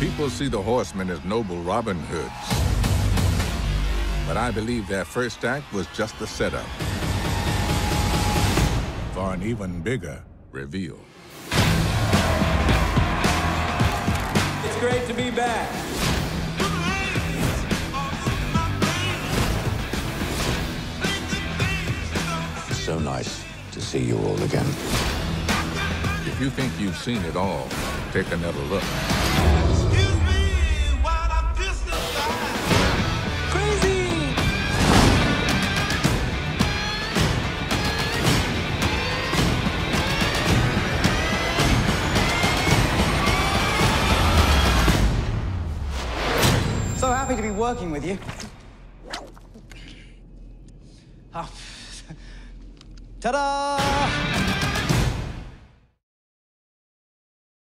People see the horsemen as noble Robin Hoods. But I believe their first act was just the setup for an even bigger reveal. It's great to be back. It's so nice to see you all again. If you think you've seen it all, take another look. So happy to be working with you. Ah. Ta-da!